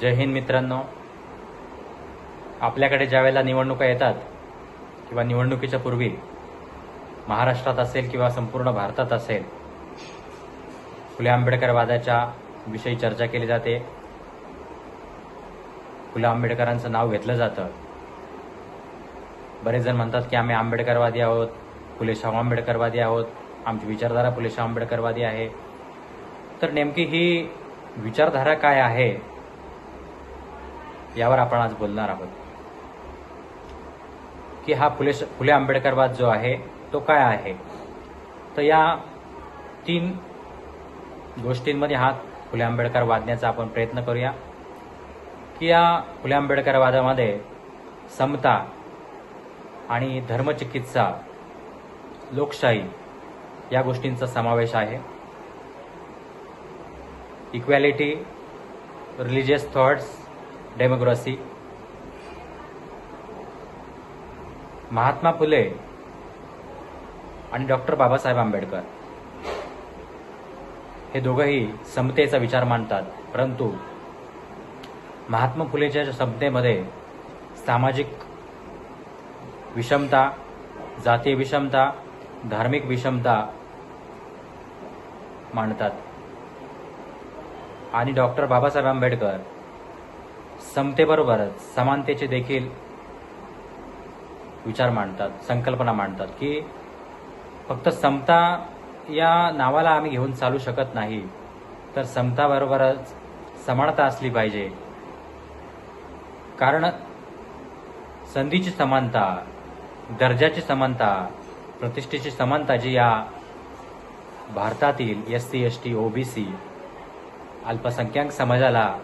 जय हिंद मित्रांनो. आपल्याकडे ज्या वेळेला निवडणुका येतात किंवा निवडणुकीच्या पूर्वी महाराष्ट्रात असेल किंवा संपूर्ण भारतात असेल फुले आंबेडकरवादाच्या विषयी चर्चा केली जाते. फुले आंबेडकरांचं नाव घेतलं जातं. बरेच जण म्हणतात की आम्ही आंबेडकरवादी आहोत फुले शाहू आंबेडकरवादी आहोत आमची विचारधारा फुले शाहू आंबेडकरवादी आहे. तर नेमकी ही विचारधारा काय आहे? यावर आपण आज बोलणार आहोत. की हा फुले फुले आंबेडकरवाद जो आहे तो काय आहे? तर या तीन गोष्टींमध्ये हा फुले आंबेडकर वादण्याचा आपण प्रयत्न करूया. की या फुले आंबेडकरवादामध्ये समता आणि धर्मचिकित्सा लोकशाही या गोष्टींचा समावेश आहे. Equality religious thoughts democracy. Mahatma Phule आणि डॉक्टर बाबासाहेब आंबेडकर। हे दोघंही समतेचा विचार मांडतात परंतु महात्मा फुलेच्या समतेमध्ये सामाजिक विषमता जातीय विषमता धार्मिक विषमता मांडतात. आणि डॉक्टर बाबासाहेब आंबेडकर समतेबरोबरच समानतेचे देखील विचार मांडतात संकल्पना मांडतात की फक्त समता या नावाला आम्ही घेऊन चालू शकत नाही तर समताबरोबरच समानता असली पाहिजे. कारण संधीची समानता दर्जाची समानता प्रतिष्ठेची समानता जी या भारतातील S C S T OBC अल्पसंख्याक समाजाला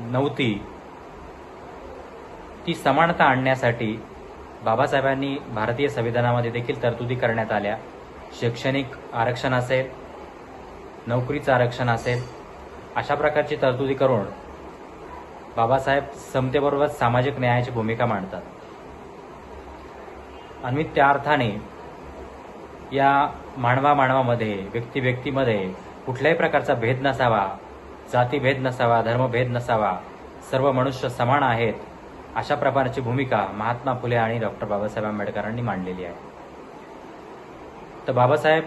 नव्हती ती समानता आणण्यासाठी बाबासाहेबांनी भारतीय संविधानामध्ये देखील तरतुदी करण्यात आल्या. शैक्षणिक आरक्षण असेल नोकरीचं आरक्षण असेल अशा प्रकारची तरतुदी करून बाबासाहेब समतेबरोबर सामाजिक न्यायाची भूमिका मांडतात. आणि त्या अर्थाने या मानवा मानवामध्ये व्यक्ती व्यक्तीमध्ये कुठल्याही प्रकारचा भेद नसावा जातीभेद नसावा धर्मभेद नसावा सर्व मनुष्य समान आहेत अशा प्रकारची भूमिका महात्मा फुले आणि डॉक्टर बाबासाहेब आंबेडकरांनी मांडलेली आहे. तर बाबासाहेब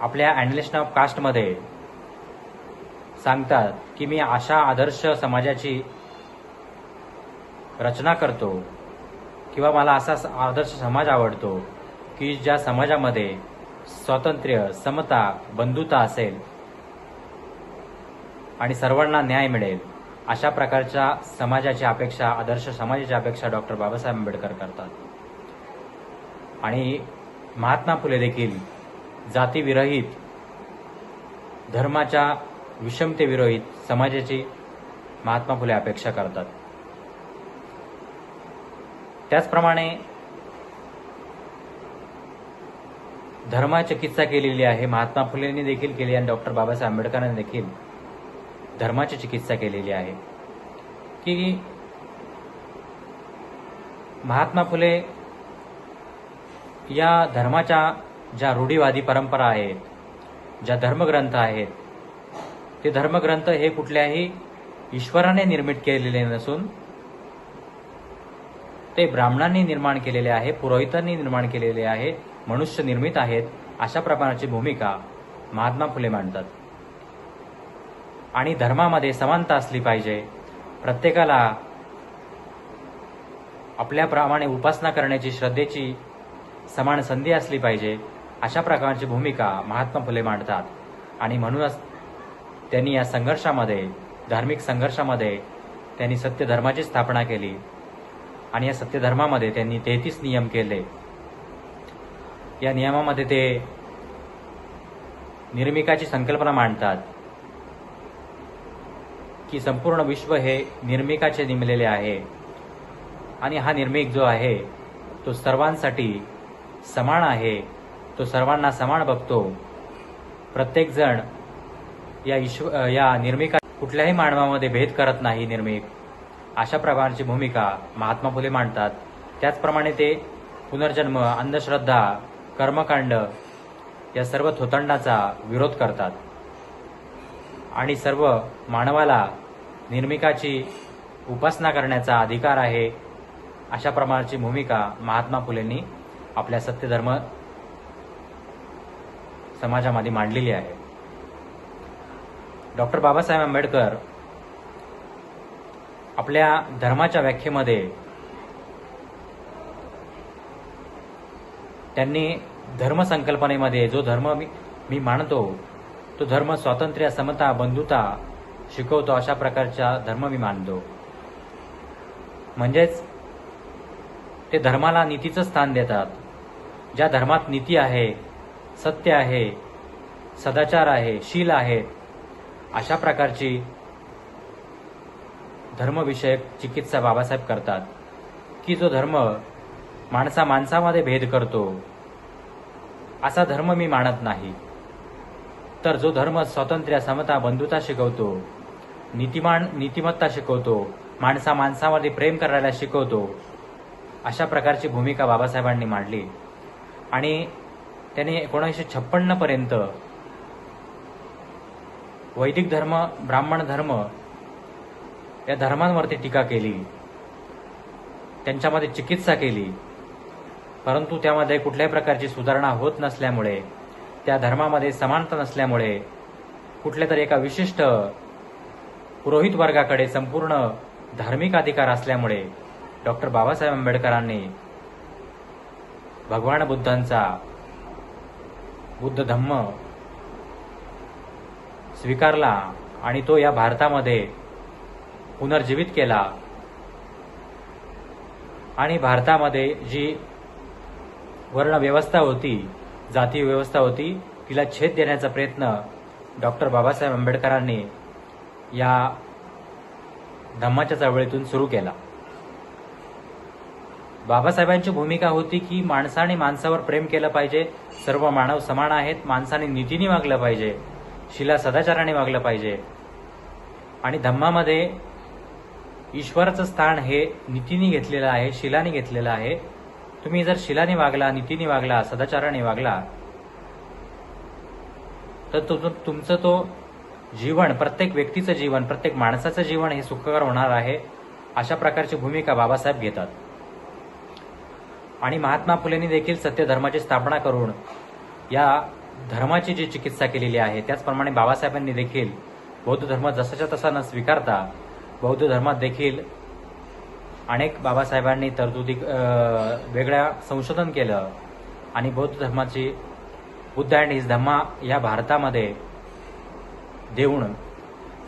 आपल्या अॅनलिस्ट ऑफ कास्टमध्ये सांगतात की मी अशा आदर्श समाजाची रचना करतो किंवा मला असा आदर्श समाज आवडतो की ज्या समाजामध्ये स्वातंत्र्य समता बंधुता असेल आणि सर्वांना न्याय मिळेल. अशा प्रकारच्या समाजाची अपेक्षा आदर्श समाजाची अपेक्षा डॉक्टर बाबासाहेब आंबेडकर करतात. आणि महात्मा फुले देखील जातीविरहित धर्माच्या विषमतेविरहित समाजाची महात्मा फुले अपेक्षा करतात. त्याचप्रमाणे धर्माची चिकित्सा केलेली आहे महात्मा फुलेंनी देखील केली आणि डॉक्टर बाबासाहेब आंबेडकरांनी देखील. धर्माची चिकित्सा केलेली आहे. की महात्मा फुले या धर्माच्या ज्या रूढीवादी परंपरा आहेत ज्या धर्मग्रंथ आहेत ते धर्मग्रंथ हे कुठल्याही ईश्वराने निर्मित केलेले नसून ते ब्राह्मणांनी निर्माण केलेले आहे पुरोहितांनी निर्माण केलेले आहे मनुष्य निर्मित आहेत अशा प्रकारची भूमिका महात्मा फुले मांडतात. आणि धर्मामध्ये समानता असली पाहिजे. प्रत्येकाला आपल्याप्रमाणे उपासना करण्याची श्रद्धेची समान संधी असली पाहिजे अशा प्रकारची भूमिका महात्मा फुले मांडतात. आणि म्हणूनच त्यांनी या संघर्षामध्ये धार्मिक संघर्षामध्ये त्यांनी सत्यधर्माची स्थापना केली. आणि या सत्यधर्मामध्ये त्यांनी तेहतीस नियम केले. या नियमामध्ये ते निर्मिकाची संकल्पना मांडतात. की संपूर्ण विश्व हे निर्मिकाचे निमलेले आहे. आणि हा निर्मिक जो आहे तो सर्वांसाठी समान आहे. तो सर्वांना समान बघतो. प्रत्येकजण या ईश्व या निर्मिका कुठल्याही मानवामध्ये भेद करत नाही निर्मिक. अशा प्रकारची भूमिका महात्मा फुले मांडतात. त्याचप्रमाणे ते पुनर्जन्म अंधश्रद्धा कर्मकांड या सर्व थोतंडाचा विरोध करतात. आणि सर्व मानवाला निर्मिकाची उपासना करण्याचा अधिकार आहे अशा प्रकारची भूमिका महात्मा फुलेंनी आपल्या सत्यधर्म समाजामध्ये मांडलेली आहे. डॉक्टर बाबासाहेब आंबेडकर आपल्या धर्माच्या व्याख्येमध्ये त्यांनी धर्मसंकल्पनेमध्ये जो धर्म मी मी मानतो तो धर्म स्वातंत्र्य समता बंधुता शिकवतो अशा प्रकारचा धर्म मी मानतो म्हणजेच ते धर्माला नीतीचं स्थान देतात. ज्या धर्मात नीती आहे सत्य आहे सदाचार आहे शील आहेत अशा प्रकारची धर्मविषयक चिकित्सा बाबासाहेब करतात. की जो धर्म माणसा माणसामध्ये भेद करतो असा धर्म मी मानत नाही. तर जो धर्म स्वातंत्र्य समता बंधुता शिकवतो नीतिमान नीतिमत्ता शिकवतो माणसा माणसामध्ये प्रेम करायला शिकवतो अशा प्रकारची भूमिका बाबासाहेबांनी मांडली. आणि त्यांनी एकोणीसशे छप्पन्न पर्यंत वैदिक धर्म ब्राह्मण धर्म या धर्मांवरती टीका केली. त्यांच्यामध्ये चिकित्सा केली. परंतु त्यामध्ये कुठल्याही प्रकारची सुधारणा होत नसल्यामुळे त्या धर्मामध्ये समानता नसल्यामुळे कुठल्या तरी एका विशिष्ट पुरोहित वर्गाकडे संपूर्ण धार्मिक अधिकार असल्यामुळे डॉक्टर बाबासाहेब आंबेडकरांनी भगवान बुद्धांचा बुद्ध धम्म स्वीकारला आणि तो या भारतामध्ये पुनर्जीवित केला. आणि भारतामध्ये जी वर्ण व्यवस्था होती जाती व्यवस्था होती. तिला छेद देण्याचा प्रयत्न डॉक्टर बाबासाहेब आंबेडकरांनी या धम्माच्या चळवळीतून सुरू केला. बाबासाहेबांची भूमिका होती की माणसाने माणसावर प्रेम केलं पाहिजे. सर्व मानव समान आहेत. माणसाने नीतीने वागलं पाहिजे. शिला सदाचाराने वागलं पाहिजे. आणि धम्मामध्ये ईश्वराचं स्थान हे नीतीने घेतलेलं आहे शिलाने घेतलेलं आहे. तुम्ही जर शिलाने वागला नीतीने वागला सदाचाराने वागला तर तुमचं तो जीवन प्रत्येक व्यक्तीचं जीवन प्रत्येक माणसाचं जीवन हे सुखकर होणार आहे अशा प्रकारची भूमिका बाबासाहेब घेतात. आणि महात्मा फुलेंनी देखील सत्य धर्माची स्थापना करून या धर्माची जी चिकित्सा केलेली आहे त्याचप्रमाणे बाबासाहेबांनी देखील बौद्ध धर्म जसाच्या तसा न स्वीकारता बौद्ध धर्मात देखील अनेक बाबासाहेबांनी तरतुदी वेगळ्या संशोधन केलं आणि बौद्ध धर्माची बुद्ध अँड हिज धम्मा या भारतामध्ये देऊन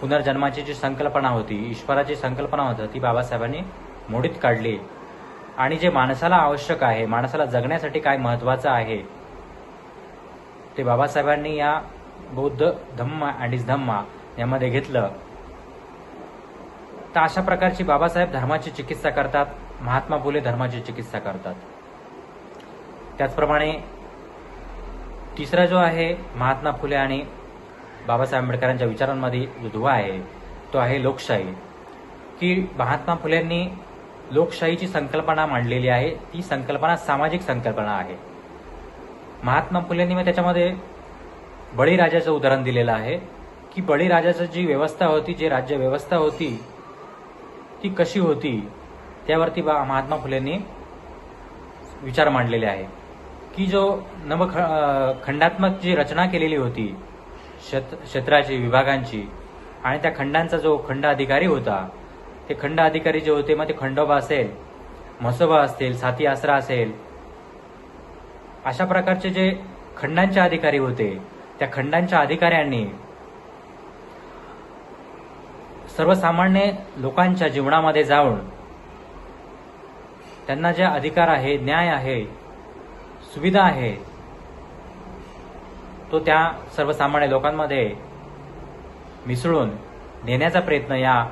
पुनर्जन्माची जी संकल्पना होती ईश्वराची संकल्पना होती ती बाबासाहेबांनी मोडीत काढली. आणि जे माणसाला आवश्यक आहे माणसाला जगण्यासाठी काय महत्वाचं आहे ते बाबासाहेबांनी या बौद्ध धम्मा अँड इज धम्मा यामध्ये घेतलं. तर अशा प्रकारची बाबासाहेब धर्माची चिकित्सा करतात महात्मा फुले धर्माची चिकित्सा करतात. त्याचप्रमाणे तिसरा जो आहे महात्मा फुले आणि बाबासाहेब आंबेडकरांच्या विचारांमध्ये जो दुवा आहे तो आहे लोकशाही. की महात्मा फुलेंनी लोकशाहीची संकल्पना मांडलेली आहे ती संकल्पना सामाजिक संकल्पना आहे. महात्मा फुलेंनी मग त्याच्यामध्ये बळीराजाचं उदाहरण दिलेलं आहे की बळीराजाचं जी व्यवस्था होती जी राज्य व्यवस्था होती ती कशी होती त्यावरती बा महात्मा फुलेंनी विचार मांडलेले आहे की जो नव खंडात्मक जी रचना केलेली होती क्षेत क्षेत्राची विभागांची आणि त्या खंडांचा जो खंड अधिकारी होता ते खंड अधिकारी जे होते मग ते खंडोबा असेल म्हसोबा असतील साती आसरा असेल अशा प्रकारचे जे खंडांचे अधिकारी होते त्या खंडांच्या अधिकाऱ्यांनी सर्वसामान्य लोकांच्या जीवनामध्ये जाऊन त्यांना जे अधिकार आहे न्याय आहे सुविधा आहे तो त्या सर्वसामान्य लोकांमध्ये मिसळून नेण्याचा प्रयत्न या